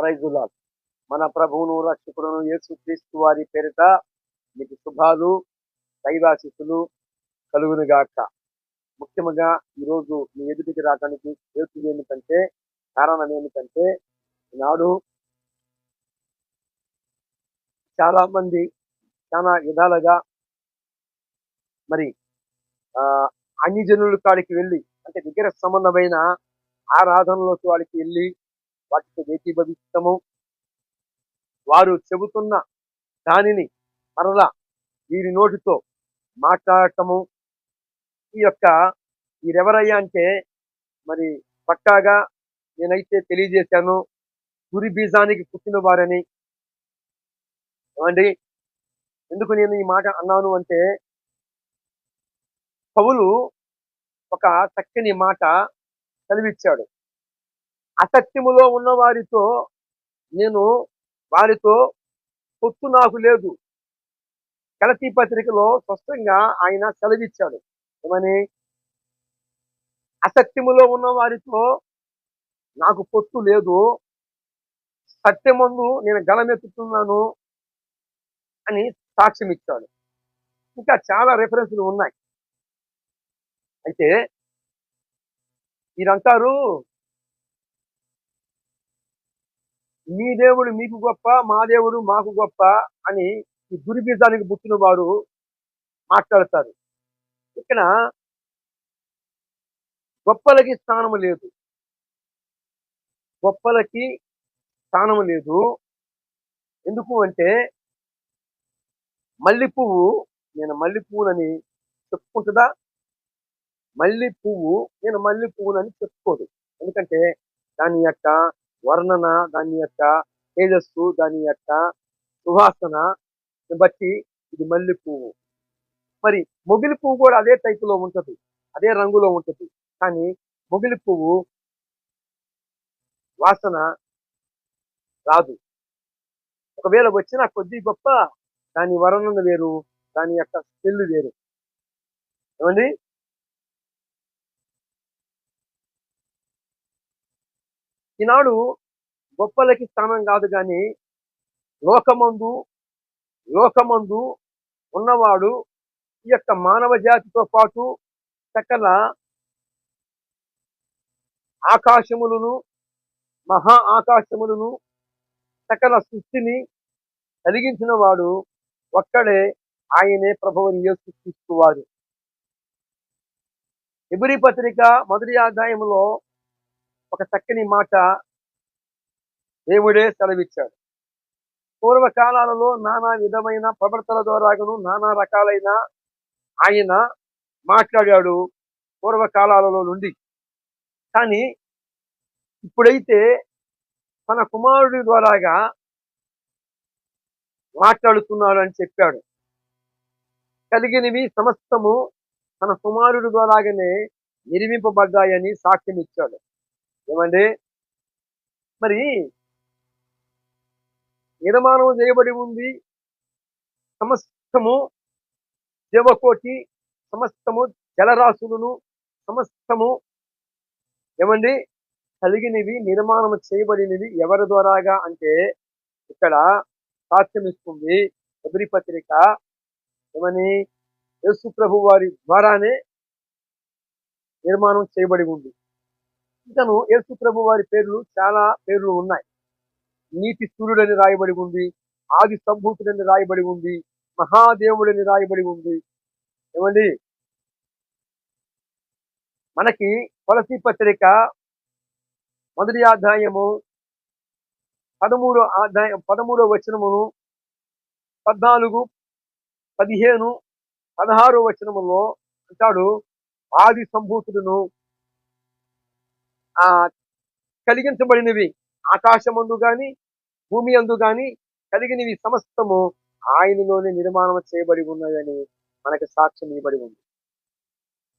ప్రైజులాల్ మన ప్రభువును రక్షకులను యేసుక్రీస్తు వారి పేరిట మీకు శుభాలు దైవాశిస్సులు కలుగునుగాక ముఖ్యంగా ఈరోజు మీ ఎదుటికి రావడానికి హేతు ఏమిటంటే కారణం ఏమిటంటే నాడు చాలా మంది చాలా విధాలుగా మరి ఆ అన్ని జనుల కాడికి వెళ్ళి అంటే విగ్రహ సంబంధమైన ఆరాధనలోకి వాళ్ళకి వెళ్ళి వాటితో ఏకీభవిస్తాము వారు చెబుతున్న దానిని మరలా వీరి నోటితో మాట్లాడటము. ఈ యొక్క వీరెవరయ్యా అంటే మరి పక్కాగా నేనైతే తెలియజేశాను. గురి బీజానికి పుట్టిన వారని. అండి ఎందుకు నేను ఈ మాట అన్నాను అంటే పౌలు ఒక చక్కని మాట చదివిచ్చాడు. అసత్యములో ఉన్న వారితో నేను వారితో పొత్తు నాకు లేదు. కలతీ పత్రికలో స్పష్టంగా ఆయన సెలవిచ్చాడు. ఏమని? అసత్యములో ఉన్న వారితో నాకు పొత్తు లేదు. సత్యమందు నేను గలమెత్తుతున్నాను అని సాక్ష్యం ఇచ్చాడు ఇంకా చాలా రెఫరెన్స్లు ఉన్నాయి. అయితే మీరంటారు మీ దేవుడు మీకు గొప్ప మా దేవుడు మాకు గొప్ప అని ఈ దుర్బీజానికి పుట్టిన వారు మాట్లాడతారు. ఇక్కడ గొప్పలకి స్థానము లేదు. గొప్పలకి స్థానము లేదు. ఎందుకు అంటే మల్లి పువ్వు నేను మల్లి పువ్వునని చెప్పుకుంటుందా? మల్లి పువ్వు నేను మల్లి పువ్వునని చెప్పుకోదు. ఎందుకంటే దాని యొక్క వర్ణన దాని యొక్క తేజస్సు దాని యొక్క సువాసన బట్టి ఇది మల్లె పువ్వు. మరి మొగిలి పువ్వు కూడా అదే టైపులో ఉంటుంది అదే రంగులో ఉంటుంది. కానీ మొగిలి పువ్వు వాసన రాదు. ఒకవేళ వచ్చిన కొద్ది గొప్ప దాని వర్ణన వేరు దాని యొక్క స్మెల్ వేరు. ఏమండి? ఈనాడు గొప్పలకి స్థానం కాదు కానీ లోకమందు లోకమందు ఉన్నవాడు ఈ యొక్క మానవ జాతితో పాటు సకల ఆకాశములను మహా ఆకాశములను సకల సృష్టిని కలిగించిన వాడు ఒక్కడే ఆయనే ప్రభువుని యేసుక్రీస్తువాడు ఎబిరి పత్రిక మొదటి ఆదాయంలో ఒక చక్కని మాట దేవుడే సెలవిచ్చాడు. పూర్వకాలాలలో నానా విధమైన ప్రవర్తన ద్వారాను నానా రకాలైన ఆయన మాట్లాడాడు పూర్వకాలాలలో నుండి. కానీ ఇప్పుడైతే తన కుమారుడి ద్వారాగా మాట్లాడుతున్నాడు అని చెప్పాడు. కలిగినవి సమస్తము తన కుమారుడి ద్వారాగానే నిర్మింపబడ్డాయని సాక్ష్యం ఇచ్చాడు ఏమండి? మరి నిర్మాణం చేయబడి ఉంది. సమస్తము దేవకోటి సమస్తము జలరాశులను సమస్తము ఏమండి? కలిగినవి నిర్మాణం చేయబడినవి ఎవరి ద్వారాగా అంటే ఇక్కడ సాక్ష్యం ఇస్తుంది. ఎబ్రి పత్రిక ఏమని? యేసు ప్రభు వారి ద్వారానే నిర్మాణం చేయబడి ఉంది. ఇతను యేసు ప్రభు వారి పేర్లు చాలా పేర్లు ఉన్నాయి. నీతి సూర్యుడని రాయబడి ఉంది ఆది సంభూతుడని రాయబడి ఉంది మహాదేవుడని రాయబడి ఉంది. ఏమండి? మనకి తులసి పత్రిక మొదటి అధ్యాయము పదమూడో అధ్యాయం పదమూడో వచనమును పద్నాలుగు పదిహేను పదహారో వచనములో అంటాడు ఆది సంభూతుడును కలిగించబడినవి. ఆకాశమందు గాని భూమి అందు గాని కలిగినవి సమస్తము ఆయనలోనే నిర్మాణం చేయబడి ఉన్నదని మనకు సాక్ష్యం ఇవ్వబడి ఉంది.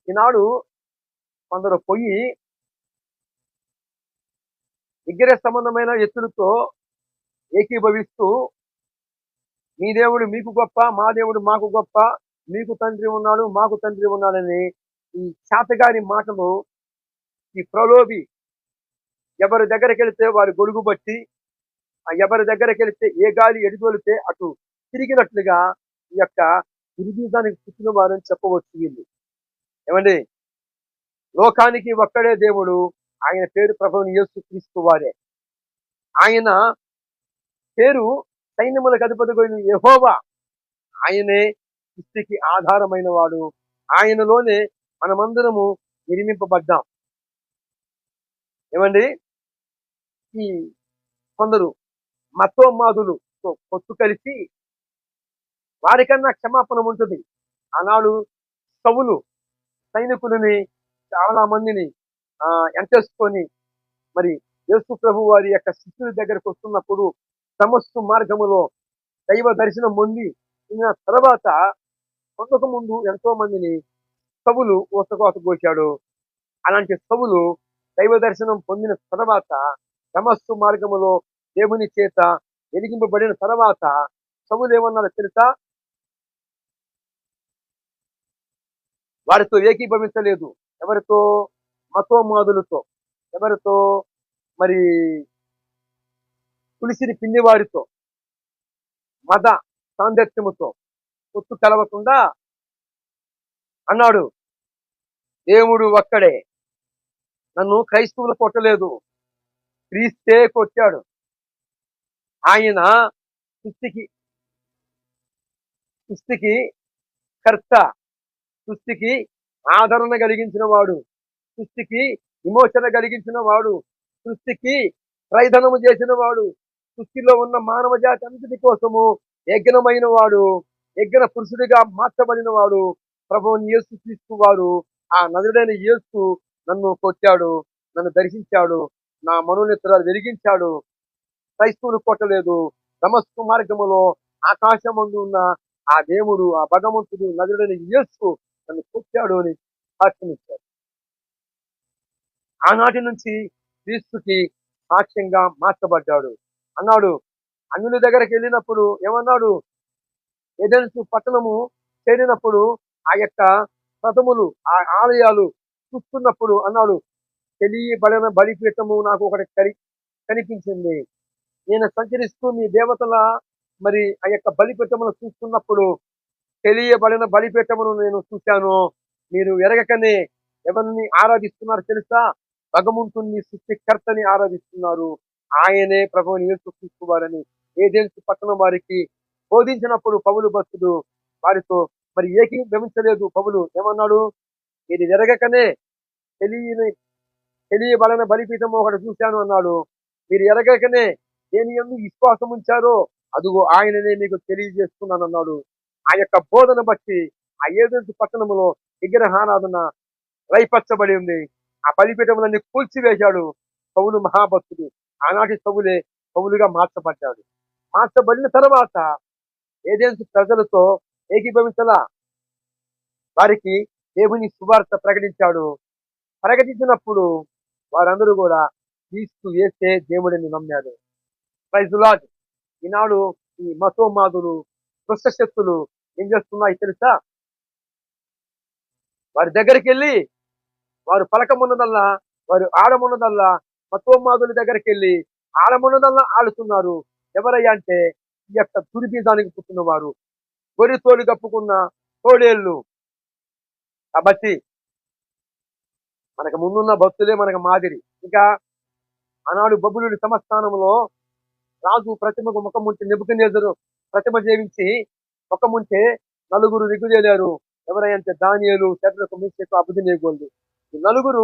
ఈనాడు కొందరు పొయ్యి విగ్రహ సంబంధమైన ఎత్తులతో ఏకీభవిస్తూ మీ దేవుడు మీకు గొప్ప మా దేవుడు మాకు గొప్ప మీకు తండ్రి ఉన్నాడు మాకు తండ్రి ఉన్నాడని ఈ చేతగారి మాటలు ఈ ప్రలోభి ఎవరి దగ్గరికి వెళితే వారి గొలుగుబట్టి ఎవరి దగ్గరికి వెళితే ఏ గాలి ఎడిదొలితే అటు తిరిగినట్లుగా ఈ యొక్క దుర్బీజానికి పుట్టిన వారని చెప్పవచ్చు వీళ్ళు. ఏమండి? లోకానికి ఒక్కడే దేవుడు ఆయన పేరు ప్రభుని యేసు క్రీస్తు వారే. ఆయన పేరు సైన్యములకు అధిపతి యహోవా. ఆయనే సృష్టికి ఆధారమైన వాడు. ఆయనలోనే మనమందరము నిర్మింపబడ్డాం. ఏమండి? ఈ కొందరు మతోన్మాదులతో పొత్తు కలిసి వారికన్నా క్షమాపణ ఉంటుంది. ఆనాడు సవులు సైనికులని చాలా మందిని ఆ ఎంటేసుకొని మరి యేసు ప్రభు వారి యొక్క శిష్యుల దగ్గరకు వస్తున్నప్పుడు సమస్త మార్గములో దైవ దర్శనం పొంది తర్వాత కొంతకు ముందు ఎంతో మందిని సవులు ఊసకోత కోశాడు. అలాంటి సవులు దైవ దర్శనం పొందిన తర్వాత సమస్సు మార్గములో దేవుని చేత వెలిగింపబడిన తర్వాత సవులు ఏమన్నారో తెలుసా? వారితో ఏకీభవించలేదు. ఎవరితో? మతోమాదులతో ఎవరితో? మరి తులసిని పిండివారితో. మత సాందత్యముతో ఒత్తు కలవకుండా అన్నాడు. దేవుడు ఒక్కడే. నన్ను క్రైస్తవులు కొట్టలేదు. క్రీస్తే కొట్టాడు ఆయన సృష్టికి సృష్టికి కర్త సృష్టికి ఆదరణ కలిగించిన వాడు సృష్టికి విమోచన కలిగించిన వాడు సృష్టికి రైధనము చేసిన వాడు సృష్టిలో ఉన్న మానవ జాతి అంతటి కోసము యజ్ఞమైన వాడు యజ్ఞ పురుషుడిగా మార్చబడిన వాడు ప్రభువుని యేసు క్రీస్తు ఆ నదుడైన యేసు నన్ను కొట్టాడు నన్ను దర్శించాడు నా మనోనేత్రాలు వెలిగించాడు. క్రైస్తవులు కొట్టలేదు. నమస్కు మార్గములో ఆకాశమందు ఉన్న ఆ దేవుడు ఆ భగవంతుడు నదుడైన యేసు నన్ను కొట్టాడు అని సాక్ష్యమిచ్చాడు ఆనాటి నుంచి క్రీస్తుకి సాక్ష్యంగా మార్చబడ్డాడు. అన్నాడు అన్యుల దగ్గరికి వెళ్ళినప్పుడు ఏమన్నాడు? ఏదెన్సు పట్టణము చేరినప్పుడు ఆ యొక్క ప్రథములు ఆ ఆలయాలు చూస్తున్నప్పుడు అన్నాడు తెలియబడిన బలిపీఠము నాకు ఒకటి కరి కనిపించింది. నేను సంచరిస్తూ మీ దేవతల మరి ఆ యొక్క బలిపీఠమును చూస్తున్నప్పుడు తెలియబడిన బలిపీఠమును నేను చూశాను. మీరు ఎరగకనే ఎవరిని ఆరాధిస్తున్నారు తెలుసా? భగవంతుని సృష్టికర్తని ఆరాధిస్తున్నారు. ఆయనే ప్రభువుని యేసుక్రీస్తు ఏజెన్సీ పట్టణం వారికి బోధించినప్పుడు పౌలు భక్తుడు వారితో మరి ఏకీభవించలేదు పౌలు. ఏమన్నాడు? ఇది ఎరగకనే తెలియని తెలియబడిన బలిపీఠం ఒకటి చూశాను అన్నాడు. మీరు ఎరగకనే దేని ఎందు విశ్వాసం ఉంచారో అదుగో ఆయననే మీకు తెలియజేస్తున్నాను అన్నాడు. ఆ యొక్క బోధన బట్టి ఆ ఏజెన్సీ పట్టణములో విగ్రహారాధన రైపచ్చబడి ఉంది. ఆ బలిపీఠములన్నీ కూల్చివేశాడు కవులు మహాభక్తుడు. ఆనాటి కవులే కవులుగా మార్చబడ్డాడు. మార్చబడిన తర్వాత ఏజెన్సీ ప్రజలతో ఏకీభవించలా? వారికి దేవుని సువార్త ప్రకటించాడు. ప్రకటించినప్పుడు వారందరూ కూడా క్రీస్తు వేస్తే దేవుడిని నమ్మాడు ప్రైజులాజ్ ఈనాడు ఈ మతోమాదులు దుష్టశక్తులు ఏం చేస్తున్నాయి తెలుసా? వారి దగ్గరికి వెళ్ళి వారు పలకమున్నదల్లా వారు ఆడమున్నదల్లా మతోమాదుల దగ్గరికి వెళ్ళి ఆడమున్నదల్లా ఆడుతున్నారు. ఎవరయ్యా అంటే ఈ యొక్క దుర్బీజానికి పుట్టిన వారు గొర్రె తోలు కప్పుకున్న తోడేళ్ళు. కాబట్టి మనకు ముందున్న భక్తులే మనకు మాదిరి. ఇంకా ఆనాడు బబులుడి సమస్థానంలో రాజు ప్రతిమకు ముఖం ముంచి నెబుకనేజరు ప్రతిమ జీవించి ముఖం ఉంటే నలుగురు దిగులేరు ఎవరైతే దానియలు చెట్లు అభివృద్ధి అభినయగోళ్ళు ఈ నలుగురు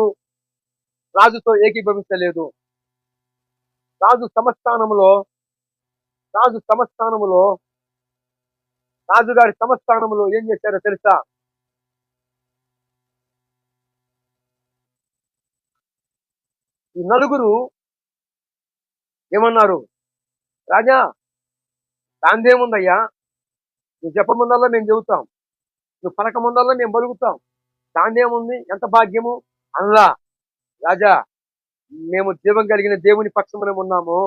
రాజుతో ఏకీభవించలేదు. రాజు సమస్థానంలో రాజు సమస్థానంలో రాజుగారి సమస్థానంలో ఏం చేశారో తెలుసా? ఈ నలుగురు ఏమన్నారు? రాజా దాందేముందయ్యా? నువ్వు చెప్పముందల్లా మేము చెబుతాం. నువ్వు పలకముందల్లా మేము బలుగుతాం. దాందేముంది? ఎంత భాగ్యము? అనలా. రాజా మేము జీవం కలిగిన దేవుని పక్షమునే ఉన్నాము.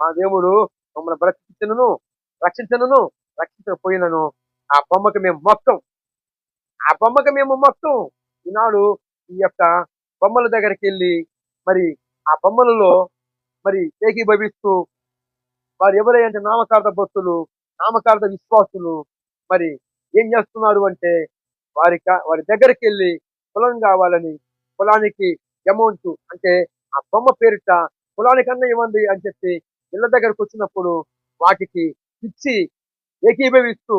మా దేవుడు మమ్మల్ని బ్రతికించను రక్షించను రక్షించకపోయినను. ఆ బొమ్మకు మేము మొత్తం. ఆ బొమ్మకి మేము మొత్తం. ఈనాడు ఈ యొక్క బొమ్మల దగ్గరికి వెళ్ళి మరి ఆ బొమ్మలలో మరి ఏకీభవిస్తూ వారు ఎవరైతే నామకార్థ భక్తులు నామకార్థ విశ్వాసులు మరి ఏం చేస్తున్నారు అంటే వారి వారి దగ్గరికి వెళ్ళి పొలం కావాలని పొలానికి అమౌంట్ అంటే ఆ బొమ్మ పేరిట పొలానికన్నా ఇవ్వండి అని చెప్పి ఇళ్ళ దగ్గరకు వచ్చినప్పుడు వాటికి ఇచ్చి ఏకీభవిస్తూ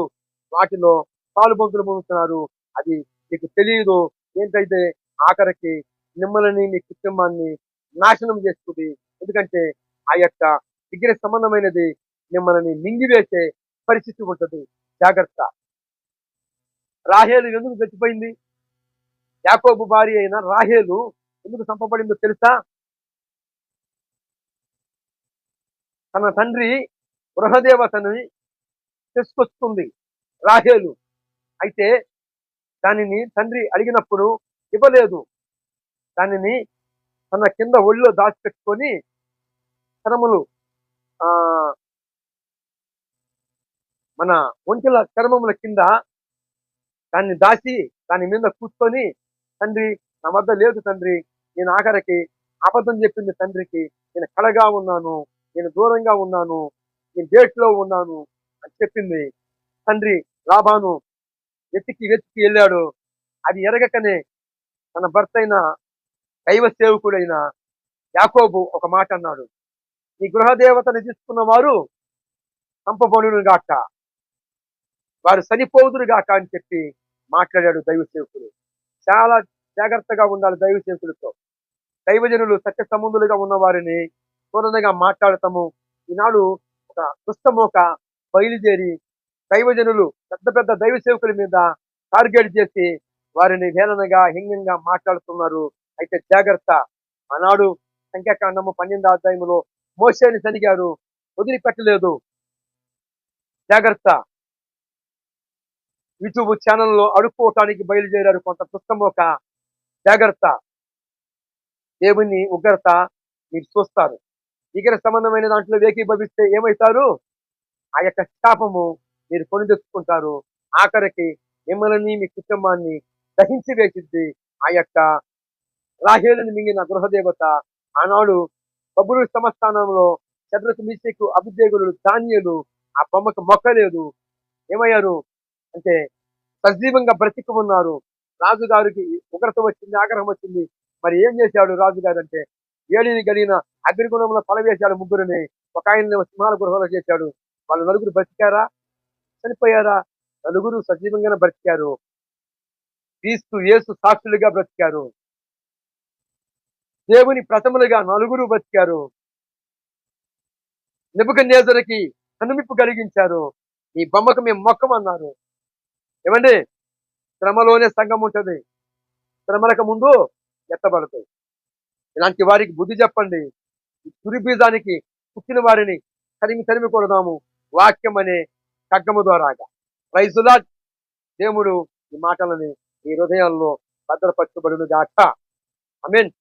వాటిలో పాలు బంతులు పొందుతున్నారు అది మీకు తెలియదు ఏంటైతే ఆఖరికి మిమ్మల్ని మీ కుటుంబాన్ని నాశనం చేస్తుంది ఎందుకంటే ఆ యొక్క విగ్రహ సంబంధమైనది మిమ్మల్ని మింగివేసే పరిస్థితి ఉంటుంది. జాగ్రత్త. రాహేలు ఎందుకు చచ్చిపోయింది? యాకోబు భార్య అయిన రాహేలు ఎందుకు చంపబడిందో తెలుసా? తన తండ్రి గృహదేవతని తీసుకొస్తుంది రాహేలు. అయితే దానిని తండ్రి అడిగినప్పుడు ఇవ్వలేదు. దానిని తన కింద ఒళ్ళో దాచిపెట్టుకొని చర్మలు ఆ మన ఒంటిల చర్మముల కింద దాన్ని దాచి దాని మీద కూర్చొని తండ్రి నా వద్ద లేదు తండ్రి నేను ఆఖరికి అబద్ధం చెప్పింది తండ్రికి నేను కడగా ఉన్నాను నేను దూరంగా ఉన్నాను నేను డేట్లో ఉన్నాను అని చెప్పింది. తండ్రి లాభాను వెతికి వెతికి వెళ్ళాడు. అది ఎరగకనే తన భర్త అయిన దైవ సేవకుడైన యాకోబు ఒక మాట అన్నాడు. ఈ గృహదేవతని తీసుకున్న వారు చంపబడును గాక. వారు చనిపోదురు గాక అని చెప్పి మాట్లాడాడు దైవ సేవకుడు. చాలా జాగ్రత్తగా ఉండాలి దైవ సేవకులతో దైవజనులు సత్య సంబంధులుగా ఉన్న వారిని పూర్ణంగా మాట్లాడతాము ఈనాడు ఒక దుష్టమోక బయలుదేరి దైవజనులు పెద్ద పెద్ద దైవ సేవకుల మీద టార్గెట్ చేసి వారిని హేళనగా హింగంగా మాట్లాడుతున్నారు. అయితే జాగ్రత్త. ఆనాడు సంఖ్యాకాండము పన్నెండు అధ్యాయంలో మోసేని సరిగారు వదిలిపెట్టలేదు. జాగ్రత్త. యూట్యూబ్ ఛానల్లో అడుక్కోవటానికి బయలుదేరారు కొంత పుస్తమోక జాగ్రత్త. దేవుని ఉగ్రత మీరు చూస్తారు. విగ్రహ సంబంధమైన దాంట్లో ఏకీభవిస్తే ఏమవుతారు? ఆ యొక్క శాపము మీరు కొని తెచ్చుకుంటారు ఆఖరికి మిమ్మల్ని మీ కుటుంబాన్ని దహించి వేసిద్ది ఆ యొక్క రాహేలుని మింగిన గృహదేవత. ఆనాడు బబురు సమస్థానంలో చంద్రకు మీసేకు అభిదేగులు ధాన్యులు ఆ బొమ్మకు మొక్కలేదు. ఏమయ్యారు? అంటే సజీవంగా బ్రతికి ఉన్నారు రాజుగారికి ఉగ్రత వచ్చింది ఆగ్రహం వచ్చింది. మరి ఏం చేశాడు రాజుగారు అంటే ఏలిని కలిగిన అగ్నిగుణంలో పలవేశాడు ముగ్గురిని. ఒక ఆయన సింహాల గృహంలో చేశాడు. వాళ్ళు నలుగురు బ్రతికారా? చనిపోయారా? నలుగురు సజీవంగానే బ్రతికారు. క్రీస్తు యేసు సాక్షులుగా బ్రతికారు. దేవుని ప్రథములుగా నలుగురు బ్రతికారు నిబుకన్నేజరికి కనుమిప్పు కలిగించారు. ఈ బొమ్మకు మేము మొక్కమన్నారు ఏమండి? శ్రమలోనే సంఘం ఉంటుంది. శ్రమలకు ముందు ఎత్తబడతాయి. ఇలాంటి వారికి బుద్ధి చెప్పండి. ఈ తురి బీజానికి పుట్టిన వారిని తరిమి తరిమి కొడదాము. వాక్యం అనే కగ్గము ద్వారాగా. రైజులా దేవుడు ఈ మాటలని ఈ హృదయాల్లో భద్రపరచబడును గాక ఐ మీన్